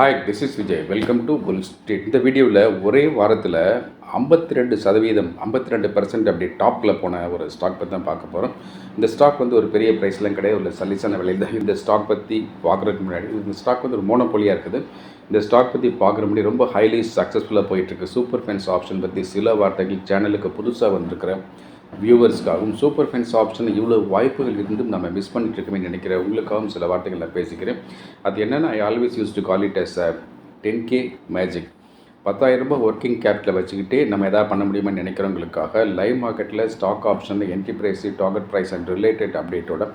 Hi this is Vijay welcome to Bull Street இந்த வீடியோவில் ஒரே வாரத்தில் ஐம்பத்தி ரெண்டு சதவீதம் ஐம்பத்தி ரெண்டு பர்சன்ட் அப்படி டாப்பில் போன ஒரு ஸ்டாக் பற்றி தான் பார்க்க போகிறோம் இந்த ஸ்டாக் வந்து ஒரு பெரிய ப்ரைஸ்லாம் கிடையாது. ஒரு சல்லிசான விலையில் தான். இந்த ஸ்டாக் பற்றி பார்க்குறதுக்கு முன்னாடி இந்த ஸ்டாக் வந்து ஒரு மோனோபோலியாக இருக்குது. இந்த ஸ்டாக் பற்றி பார்க்குற முன்னாடி ரொம்ப ஹைலி சக்ஸஸ்ஃபுல்லாக போயிட்டுருக்கு சூப்பர் ஃபென்ஸ் ஆப்ஷன் பற்றி சில வார்த்தைகள் சேனலுக்கு புதுசாக வந்திருக்கிற வியூவர்ஸ்க்காகவும் சூப்பர் ஃபென்ஸ் ஆப்ஷனில் இவ்வளோ வாய்ப்புகள் இருந்தும் நம்ம மிஸ் பண்ணிட்டு இருக்கோமே நினைக்கிற உங்களுக்காகவும் சில வார்த்தைகள் நான் பேசிக்கிறேன். அது என்னென்னா I always use to call it as a ten K magic பத்தாயிரம் ரூபாய் ஒர்க்கிங் கேபிட்டலை வச்சுக்கிட்டே நம்ம எதாவது பண்ண முடியுமான்னு நினைக்கிறவங்களுக்காக லைவ் மார்க்கெட்டில் ஸ்டாக் ஆப்ஷனில் entry price target price and related அப்டேட்டோட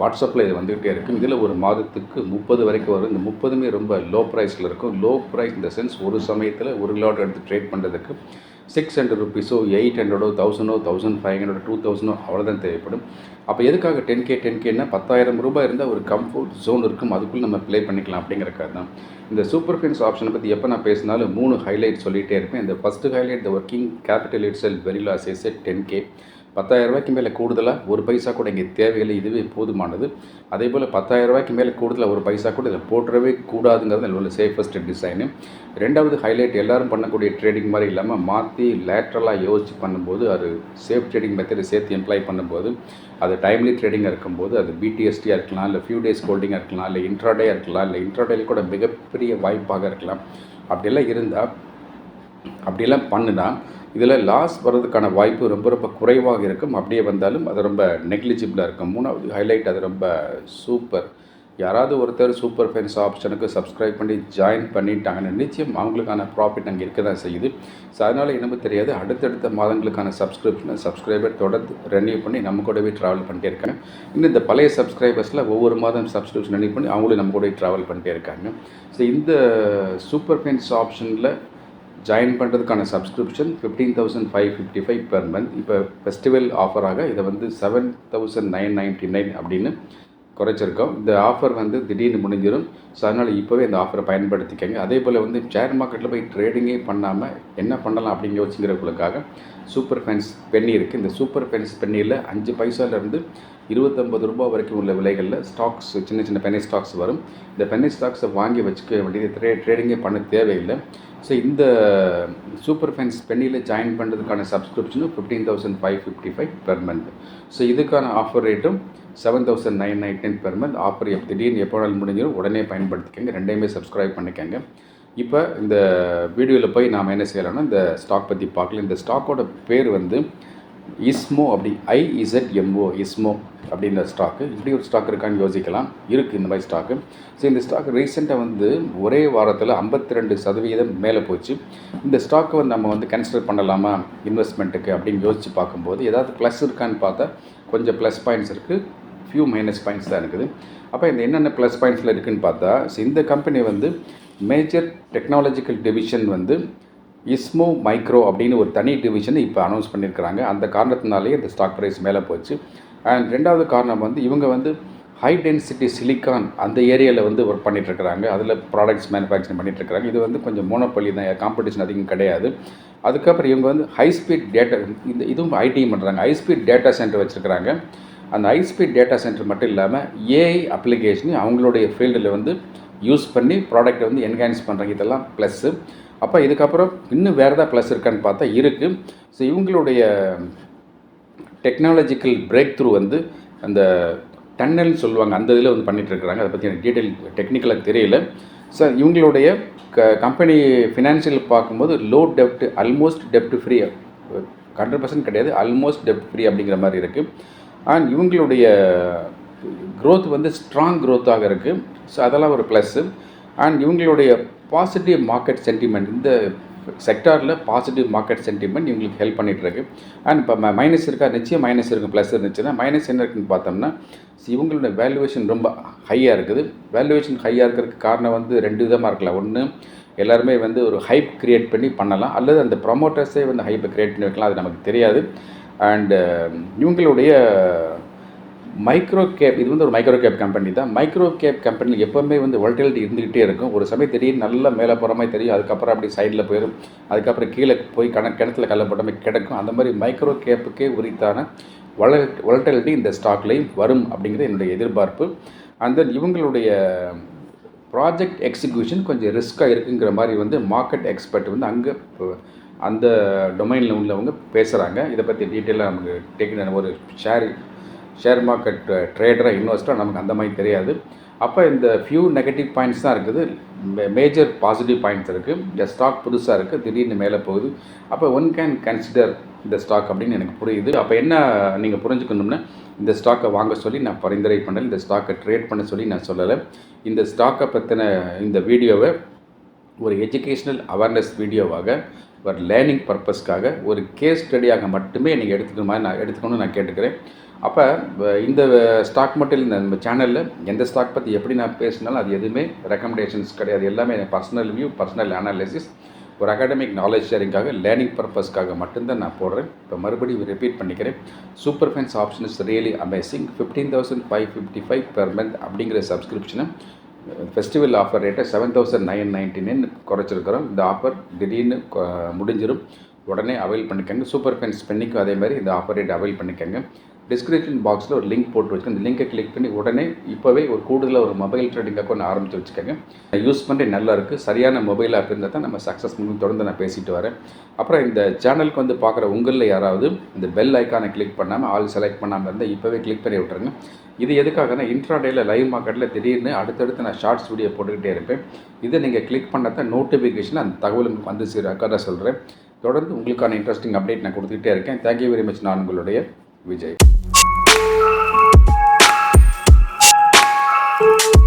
வாட்ஸ்அப்பில் இது வந்துகிட்டே இருக்கும். இதில் ஒரு மாதத்துக்கு முப்பது வரைக்கும் வரும். இந்த முப்பதுமே ரொம்ப லோ ப்ரைஸில் இருக்கும். லோ ப்ரைஸ் இந்த சென்ஸ் ஒரு சமயத்தில் ஒரு லாட் எடுத்து ட்ரேட் பண்ணுறதுக்கு சிக்ஸ் ஹண்ட்ரட் ருபீஸோ எயிட் ஹண்ட்ரடோ தௌசண்டோ தௌசண்ட் ஃபைவ் ஹண்ட்ரட் டூ தௌசண்டோ அவ்வளோதான் தேவைப்படும். அப்போ எதுக்காக டென் கே டென் கேன்னா பத்தாயிரம் ரூபாய் இருந்தால் ஒரு கம்ஃபர்ட் ஜோன் இருக்கும் அதுக்குள்ளே நம்ம ப்ளே பண்ணிக்கலாம் அப்படிங்கிறக்காக தான் இந்த சூப்பர் ஃபின்ஸ் ஆப்ஷனை பற்றி எப்போ நான் பேசினாலும் மூணு ஹைலைட் சொல்லிகிட்டே இருப்பேன். இந்த first highlight the working capital it's sell very less as ten K பத்தாயிரம் ரூபாய்க்கு மேலே கூடுதலாக ஒரு பைசா கூட இங்கே தேவையில்லை இதுவே போதுமானது. அதே போல் பத்தாயிரம் ரூபாய்க்கு மேலே கூடுதலாக ஒரு பைசா கூட இதில் போட்டுறவே கூடாதுங்கிறது இதில் சேஃபஸ்ட் டிசைனு ரெண்டாவது ஹைலைட் எல்லாரும் பண்ணக்கூடிய ட்ரேடிங் மாதிரி இல்லாமல் மாற்றி லேட்ரலாக யோசித்து பண்ணும்போது அது சேஃப் ட்ரேடிங் மெத்தடை சேர்த்து எம்ப்ளாய் பண்ணும்போது அது டைம்லி ட்ரேடிங்காக இருக்கும்போது அது பிடிஎஸ்டியாக இருக்கலாம் இல்லை ஃபியூ டேஸ் ஹோல்டிங்காக இருக்கலாம் இல்லை இன்ட்ராடேயாக இருக்கலாம் இல்லை இன்ட்ராடேயில் கூட மிகப்பெரிய வாய்ப்பாக இருக்கலாம். அப்படியெல்லாம் இருந்தால் அப்படியெல்லாம் பண்ணுனா இதில் லாஸ் வர்றதுக்கான வாய்ப்பு ரொம்ப ரொம்ப குறைவாக இருக்கும். அப்படியே வந்தாலும் அது ரொம்ப நெக்லிஜிபிளாக இருக்கும். மூணாவது ஹைலைட் அது ரொம்ப சூப்பர் யாராவது ஒருத்தர் சூப்பர் ஃபைன்ஸ் ஆப்ஷனுக்கு சப்ஸ்கிரைப் பண்ணி ஜாயின் பண்ணிட்டாங்கன்னா நிச்சயம் அவங்களுக்கான ப்ராஃபிட் அங்கே இருக்க தான் செய்யுது. ஸோ அதனால் என்னமோ தெரியாது. அடுத்தடுத்த மாதங்களுக்கான சப்ஸ்கிரிப்ஷனை சப்ஸ்கிரைபர் தொடர்ந்து ரெனியூ பண்ணி நம்ம கூடவே ட்ராவல் பண்ணிட்டே இருக்காங்க. இன்னும் இந்த பழைய சப்ஸ்கிரைபர்ஸில் ஒவ்வொரு மாதம் சப்ஸ்கிரிப்ஷன் ரெனியூ பண்ணி அவங்களும் நம்ம கூட ட்ராவல் பண்ணிட்டே இருக்காங்க. ஸோ இந்த சூப்பர் ஃபைன்ஸ் ஆப்ஷனில் ஜாயின் பண்ணுறதுக்கான subscription fifteen thousand five fifty five per month இப்போ ஃபெஸ்டிவல் ஆஃபராக இதை வந்து seven thousand nine ninety nine அப்படின்னு குறைச்சிருக்கோம். இந்த ஆஃபர் வந்து திடீர்னு முடிஞ்சிடும் ஸோ அதனால் இப்போவே இந்த ஆஃபரை பயன்படுத்திக்கங்க. அதே போல் வந்து ஷேர் மார்க்கெட்டில் போய் ட்ரேடிங்கே பண்ணாமல் என்ன பண்ணலாம் அப்படிங்க யோசிக்கிறவங்களுக்காக சூப்பர் ஃபென்ஸ் பெண்ணி இருக்குது இந்த சூப்பர் ஃபென்ஸ் பெண்ணியில் அஞ்சு பைசாலேருந்து இருபத்தொம்பது ரூபா வரைக்கும் உள்ள விலைகளில் ஸ்டாக்ஸ் சின்ன சின்ன பெண்ணை ஸ்டாக்ஸ் வரும். இந்த பெண்ணை ஸ்டாக்ஸை வாங்கி வச்சுக்க வேண்டியது ட்ரே ட்ரேடிங்கே பண்ண தேவையில்லை. ஸோ இந்த சூப்பர் ஃபைன்ஸ் பென்னியில் ஜாயின் பண்ணுறதுக்கான சப்ஸ்கிரிப்ஷனும் fifteen thousand five fifty five per month so இதுக்கான ஆஃபர் ரேட்டும் seven thousand nine nine ten per month offer எப் திடீர்னு எப்போ நாள் முடிஞ்சிடும் உடனே பயன்படுத்திக்கங்க. ரெண்டையுமே சப்ஸ்கிரைப் பண்ணிக்கங்க. இப்போ இந்த வீடியோவில் போய் நாம் என்ன செய்யலாம்னா இந்த ஸ்டாக் பற்றி பார்க்கலாம் இந்த ஸ்டாக்கோட பேர் வந்து இஸ்மோ அப்படி ஐஇசட்எம்ஓ இஸ்மோ அப்படின்ற ஸ்டாக்கு. இப்படி ஒரு ஸ்டாக் இருக்கான்னு யோசிக்கலாம். இருக்குது இந்த மாதிரி ஸ்டாக்கு. ஸோ இந்த ஸ்டாக் ரீசெண்டாக வந்து ஒரே வாரத்தில் ஐம்பத்தி ரெண்டு சதவீதம் மேலே போச்சு. இந்த ஸ்டாக்கை வந்து நம்ம வந்து கன்சிடர் பண்ணலாமா? இன்வெஸ்ட்மெண்ட்டுக்கு அப்படின்னு யோசித்து பார்க்கும்போது ஏதாவது ப்ளஸ் இருக்கான்னு பார்த்தா கொஞ்சம் ப்ளஸ் பாயிண்ட்ஸ் இருக்குது ஃபியூ மைனஸ் பாயிண்ட்ஸ் தான் இருக்குது. அப்போ இந்த என்னென்ன ப்ளஸ் பாயிண்ட்ஸில் இருக்குதுன்னு பார்த்தா ஸோ இந்த கம்பெனி வந்து மேஜர் டெக்னாலஜிக்கல் டிவிஷன் வந்து இஸ்மோ மைக்ரோ அப்படின்னு ஒரு தனி டிவிஷன் இப்போ அனௌன்ஸ் பண்ணியிருக்கிறாங்க. அந்த காரணத்தினாலேயே இந்த ஸ்டாக் ப்ரைஸ் மேலே போச்சு. அண்ட் ரெண்டாவது காரணம் வந்து இவங்க வந்து ஹை டென்சிட்டி சிலிக்கான் அந்த ஏரியாவில் வந்து ஒர்க் பண்ணிகிட்ருக்கிறாங்க அதில் ப்ராடக்ட்ஸ் மேனுஃபேக்சரிங் பண்ணிகிட்ருக்கிறாங்க இது வந்து கொஞ்சம் மோனப்பள்ளி தான். காம்படிஷன் அதிகம் கிடையாது. அதுக்கப்புறம் இவங்க வந்து ஹை ஸ்பீட் டேட்டா இந்த இதுவும் ஐடி பண்ணுறாங்க ஹை ஸ்பீட் டேட்டா சென்டர் வச்சுருக்கிறாங்க. அந்த ஹை ஸ்பீட் டேட்டா சென்டர் மட்டும் இல்லாமல் ஏஐ அப்ளிகேஷனு அவங்களுடைய ஃபீல்டில் வந்து யூஸ் பண்ணி ப்ராடக்ட்டை வந்து என்ஹான்ஸ் பண்ணுறாங்க இதெல்லாம் ப்ளஸ்ஸு அப்போ இதுக்கப்புறம் இன்னும் வேறு ஏதாவது ப்ளஸ் இருக்கான்னு பார்த்தா இருக்குது ஸோ இவங்களுடைய டெக்னாலஜிக்கல் பிரேக் த்ரூ வந்து அந்த டன்னல்னு சொல்லுவாங்க அந்த இதில் வந்து பண்ணிகிட்ருக்குறாங்க அதை பற்றி எனக்கு டீட்டெயில் டெக்னிக்கலாக தெரியல. ஸோ இவங்களுடைய க கம்பெனி ஃபினான்ஷியல் பார்க்கும்போது லோ டெப்ட் அல்மோஸ்ட் டெப்ட் ஃப்ரீ ஹண்ட்ரட் பர்சன்ட் கிடையாது அல்மோஸ்ட் டெப்ட் ஃப்ரீ அப்படிங்கிற மாதிரி இருக்குது அண்ட் இவங்களுடைய க்ரோத் வந்து ஸ்ட்ராங் க்ரோத்தாக இருக்குது ஸோ அதெல்லாம் ஒரு ப்ளஸ்ஸு அண்ட் இவங்களுடைய பாசிட்டிவ் மார்க்கெட் சென்டிமெண்ட் இந்த செக்டாரில் பாசிட்டிவ் மார்க்கெட் சென்டிமெண்ட் இவங்களுக்கு ஹெல்ப் பண்ணிகிட்ருக்கு அண்ட் இப்போ மைனஸ் இருக்கா? நிச்சயம் மைனஸ் இருக்கும். ப்ளஸ் இருந்துச்சுன்னா மைனஸ் என்ன இருக்குன்னு பார்த்தோம்னா இவங்களோட வேல்யூவேஷன் ரொம்ப ஹையாக இருக்குது. வேல்யூவேஷன் ஹையாக இருக்கிறதுக்கு காரணம் வந்து ரெண்டு விதமாக இருக்கலாம். ஒன்று எல்லாருமே வந்து ஒரு ஹைப் க்ரியேட் பண்ணி பண்ணலாம். அல்லது அந்த ப்ரொமோட்டர்ஸே வந்து ஹைப்பை க்ரியேட் பண்ணி வைக்கலாம். அது நமக்கு தெரியாது. அண்டு இவங்களுடைய மைக்ரோ கேப் இது வந்து ஒரு மைக்ரோ கேப் கம்பெனி தான். மைக்ரோ கேப் கம்பெனியில் எப்போவுமே வந்து வொல்டிலிட்டி இருந்துக்கிட்டே இருக்கும். ஒரு சமயம் தெரியும் நல்லா மேலே போகிற மாதிரி தெரியும். அதுக்கப்புறம் அப்படி சைடில் போயிடும். அதுக்கப்புறம் கீழே போய் கண கிணத்துல கல்லப்பட்ட மாதிரி கிடக்கும். அந்த மாதிரி மைக்ரோ கேப்புக்கே உரித்தான வள வொலட்டிலிட்டி இந்த ஸ்டாக்லேயும் வரும் அப்படிங்கிறது என்னுடைய எதிர்பார்ப்பு. அண்ட் தென் இவங்களுடைய ப்ராஜெக்ட் எக்ஸிக்யூஷன் கொஞ்சம் ரிஸ்க்காக இருக்குங்கிற மாதிரி வந்து மார்க்கெட் எக்ஸ்பர்ட் வந்து அங்கே அந்த டொமைனில் உள்ளவங்க பேசுகிறாங்க இதை பற்றி டீட்டெயிலாக நமக்கு டெக்னிக் ஒரு ஷேர் ஷேர் மார்க்கெட் ட்ரேடராக இன்வெஸ்டராக நமக்கு அந்த மாதிரி தெரியாது. அப்போ இந்த ஃபியூ நெகட்டிவ் பாயிண்ட்ஸ் தான் இருக்குது. மேஜர் பாசிட்டிவ் பாயிண்ட்ஸ் இருக்குது இந்த ஸ்டாக் புதுசாக இருக்குது திடீர்னு மேலே போகுது. அப்போ ஒன் கேன் கன்சிடர் இந்த ஸ்டாக் அப்படின்னு எனக்கு புரியுது. அப்போ என்ன நீங்கள் புரிஞ்சுக்கணும்னா இந்த ஸ்டாக்கை வாங்க சொல்லி நான் பரிந்துரை பண்ணல. இந்த ஸ்டாக்கை ட்ரேட் பண்ண சொல்லி நான் சொல்லலை. இந்த ஸ்டாக்கை பற்றின இந்த வீடியோவை ஒரு எஜுகேஷ்னல் அவேர்னஸ் வீடியோவாக ஒரு லேர்னிங் பர்பஸ்க்காக ஒரு கேஸ் ஸ்டடியாக மட்டுமே நீங்கள் எடுத்துக்கிற மாதிரி நான் எடுத்துக்கணும்னு நான் கேட்டுக்கிறேன். அப்போ இந்த ஸ்டாக் மட்டும் இல்லை நம்ம சேனலில் எந்த ஸ்டாக் பற்றி எப்படி நான் பேசினாலும் அது எதுவுமே ரெக்கமெண்டேஷன்ஸ் கிடையாது. எல்லாமே பர்சனல் வியூ பர்சனல் அனாலிசிஸ் ஒரு அகாடமிக் நாலேஜ் ஷேரிங்காக லேர்னிங் பர்பஸ்க்காக மட்டும்தான் நான் போடுறேன். இப்போ மறுபடியும் ரிப்பீட் பண்ணிக்கிறேன். Super fins option is really amazing fifteen thousand five fifty five per month அப்படிங்கிற சப்ஸ்கிரிப்ஷனை ஃபெஸ்டிவல் ஆஃபர் ரேட்டை seven thousand nine ninety nine குறைச்சிருக்கிறோம். இந்த ஆஃபர் திடீர்னு முடிஞ்சிடும் உடனே அவைல் பண்ணிக்கோங்க. சூப்பர் ஃபேன்ஸ் ஸ்பென்னிக்கும் அதே மாதிரி இந்த ஆஃபர் ரேட் அவைல் பண்ணிக்கோங்க. டிஸ்கிரிப்ஷன் பாக்ஸில் ஒரு லிங்க் போட்டு வச்சுக்கோங்க. இந்த லிங்கை கிளிக் பண்ணி உடனே இப்போவே ஒரு கூடுதலாக ஒரு மொபைல் ட்ரேடிங் அக்கௌண்ட் ஆரம்பித்து வச்சுக்கோங்க. யூஸ் பண்ணி நல்லா இருக்குது சரியான மொபைல் ஆப் இருந்தால் தான் நம்ம சக்ஸஸ் பண்ணி தொடர்ந்து நான் பேசிட்டு வரேன். அப்புறம் இந்த சேனலுக்கு வந்து பார்க்குற உங்களில் யாராவது இந்த பெல் ஐக்கானை கிளிக் பண்ணாமல் ஆல் செலக்ட் பண்ணாமல் இருந்தால் இப்போவே கிளிக் பண்ணி விட்ருங்க இது எதுக்காகனா இன்ட்ராடேயில் லைவ் மார்க்கெட்டில் திடீர்னு அடுத்தடுத்து நான் ஷார்ட்ஸ் வீடியோ போட்டுக்கிட்டே இருப்பேன். இதை நீங்கள் கிளிக் பண்ணால் தான் நோட்டிஃபிகேஷன் அந்த தகவலும் வந்து சீராக சொல்கிறேன் தொடர்ந்து உங்களுக்கான இன்ட்ரெஸ்டிங் அப்டேட் நான் கொடுத்துக்கிட்டே இருக்கேன். தேங்க்யூ வெரி மச் நான் உங்களுடைய Vijay. Thank.